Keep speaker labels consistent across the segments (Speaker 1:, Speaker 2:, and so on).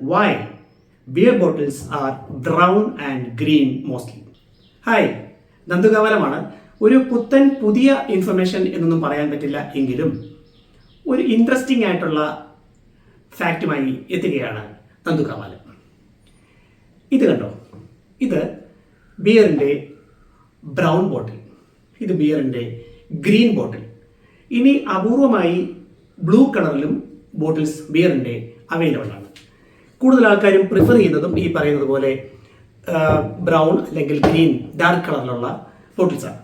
Speaker 1: why? Beer bottles are brown and green mostly. Hi നന്ദുകാവലമാണ് ഒരു പുത്തൻ പുതിയ ഇൻഫർമേഷൻ എന്നൊന്നും പറയാൻ പറ്റില്ല എങ്കിലും ഒരു ഇൻട്രസ്റ്റിംഗ് ആയിട്ടുള്ള ഫാക്റ്റുമായി എത്തുകയാണ് നന്ദുകാവാലം. ഇത് കണ്ടോ? ഇത് ബിയറിന്റെ ബ്രൗൺ ബോട്ടിൽ ഇത് ബിയറിന്റെ ഗ്രീൻ ബോട്ടിൽ ഇനി അപൂർവമായി ബ്ലൂ കളറിലും ബോട്ടിൽസ് ബിയറിന്റെ അവൈലബിൾ ആണ്. കൂടുതൽ ആൾക്കാരും പ്രിഫർ ചെയ്യുന്നതും ഈ പറയുന്നത് പോലെ ബ്രൗൺ അല്ലെങ്കിൽ ഗ്രീൻ ഡാർക്ക് കളറിലുള്ള ബോട്ടിൽസാണ്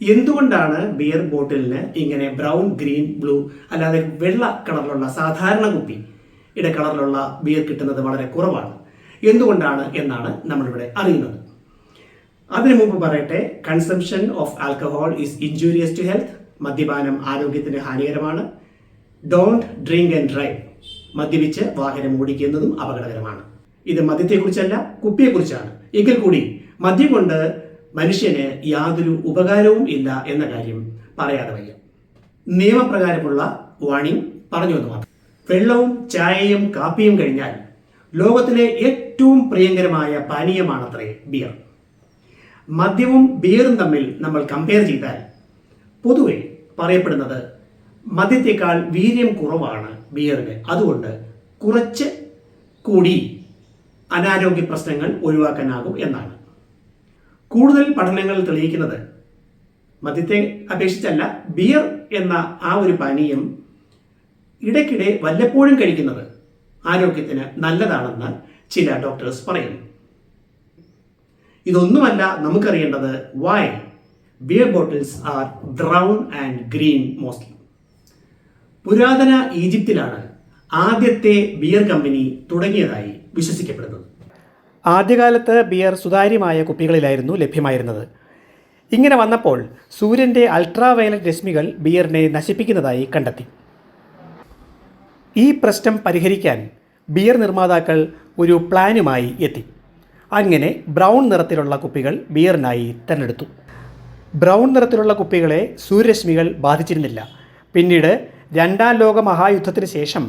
Speaker 1: എന്തുകൊണ്ടാണ് ബിയർ ബോട്ടിലിന് ഇങ്ങനെ ബ്രൗൺ ഗ്രീൻ ബ്ലൂ അല്ലാതെ വെള്ള കളറിലുള്ള സാധാരണ കുപ്പി ഇട കളറിലുള്ള ബിയർ കിട്ടുന്നത് വളരെ കുറവാണ്? എന്തുകൊണ്ടാണ് എന്നാണ് നമ്മളിവിടെ അറിയുന്നത്. അതിനു മുമ്പ് പറയട്ടെ consumption of alcohol is injurious to health മദ്യപാനം ആരോഗ്യത്തിന് ഹാനികരമാണ്. ഡോണ്ട് ഡ്രിങ്ക് ആൻഡ് ഡ്രൈവ് മദ്യപിച്ച് വാഹനം ഓടിക്കുന്നതും അപകടകരമാണ്. ഇത് മദ്യത്തെക്കുറിച്ചല്ല കുപ്പിയെക്കുറിച്ചാണ്. എങ്കിൽ കൂടി മദ്യം കൊണ്ട് മനുഷ്യന് യാതൊരു ഉപകാരവും ഇല്ല എന്ന കാര്യം പറയാതെ വയ്യ. നിയമപ്രകാരമുള്ള വാണിംഗ് പറഞ്ഞു എന്ന് മാത്രം. വെള്ളവും ചായയും കാപ്പിയും കഴിഞ്ഞാൽ ലോകത്തിലെ ഏറ്റവും പ്രിയങ്കരമായ പാനീയമാണത്രേ ബിയർ. മദ്യവും ബിയറും തമ്മിൽ നമ്മൾ കമ്പയർ ചെയ്താൽ പൊതുവെ പറയപ്പെടുന്നത് മദ്യത്തേക്കാൾ വീര്യം കുറവാണ് ബിയറിന് അതുകൊണ്ട് കുറച്ച് കൂടി അനാരോഗ്യ പ്രശ്നങ്ങൾ ഒഴിവാക്കാനാകും എന്നാണ്. കൂടുതൽ പഠനങ്ങൾ തെളിയിക്കുന്നത് മദ്യത്തെ അപേക്ഷിച്ചല്ല ബിയർ എന്ന ആ ഒരു പാനീയം ഇടയ്ക്കിടെ വല്ലപ്പോഴും കഴിക്കുന്നത് ആരോഗ്യത്തിന് നല്ലതാണെന്ന് ചില ഡോക്ടേഴ്സ് പറയുന്നു. ഇതൊന്നുമല്ല നമുക്കറിയേണ്ടത് why beer bottles are brown and green mostly പുരാതന ഈജിപ്തിലാണ് ആദ്യത്തെ ബിയർ കമ്പനി തുടങ്ങിയതായി വിശ്വസിക്കപ്പെടുന്നത്.
Speaker 2: ആദ്യകാലത്ത് ബിയർ സുതാര്യമായ കുപ്പികളിലായിരുന്നു ലഭ്യമായിരുന്നത്. ഇങ്ങനെ വന്നപ്പോൾ സൂര്യന്റെ അൾട്രാ വയലറ്റ് രശ്മികൾ ബിയറിനെ നശിപ്പിക്കുന്നതായി കണ്ടെത്തി. ഈ പ്രശ്നം പരിഹരിക്കാൻ ബിയർ നിർമ്മാതാക്കൾ ഒരു പ്ലാനുമായി എത്തി. അങ്ങനെ ബ്രൗൺ നിറത്തിലുള്ള കുപ്പികൾ ബിയറിനായി തിരഞ്ഞെടുത്തു. ബ്രൗൺ നിറത്തിലുള്ള കുപ്പികളെ സൂര്യരശ്മികൾ ബാധിച്ചിരുന്നില്ല. പിന്നീട് രണ്ടാം ലോക മഹായുദ്ധത്തിന് ശേഷം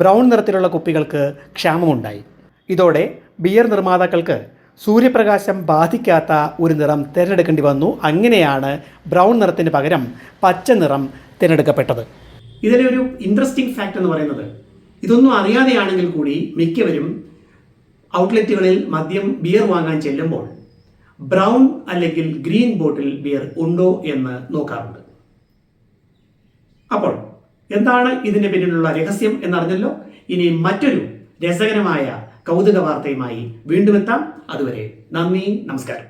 Speaker 2: ബ്രൗൺ നിറത്തിലുള്ള കുപ്പികൾക്ക് ക്ഷാമമുണ്ടായി. ഇതോടെ ബിയർ നിർമ്മാതാക്കൾക്ക് സൂര്യപ്രകാശം ബാധിക്കാത്ത ഒരു നിറം തിരഞ്ഞെടുക്കേണ്ടി വന്നു. അങ്ങനെയാണ് ബ്രൗൺ നിറത്തിന് പകരം പച്ച നിറം തിരഞ്ഞെടുക്കപ്പെട്ടത്.
Speaker 1: ഇതിലെ ഒരു ഇൻട്രസ്റ്റിംഗ് ഫാക്റ്റ് എന്ന് പറയുന്നത് ഇതൊന്നും അറിയാതെയാണെങ്കിൽ കൂടി മിക്കവരും ഔട്ട്ലെറ്റുകളിൽ മദ്യം ബിയർ വാങ്ങാൻ ചെല്ലുമ്പോൾ ബ്രൗൺ അല്ലെങ്കിൽ ഗ്രീൻ ബോട്ടിൽ ബിയർ ഉണ്ടോ എന്ന് നോക്കാറുണ്ട്. അപ്പോൾ എന്താണ് ഇതിന് പിന്നിലുള്ള രഹസ്യം എന്നറിഞ്ഞല്ലോ? ഇനി മറ്റൊരു രസകരമായ കൗതുക വാർത്തയുമായി വീണ്ടും എത്താം. അതുവരെ നന്ദി നമസ്കാരം.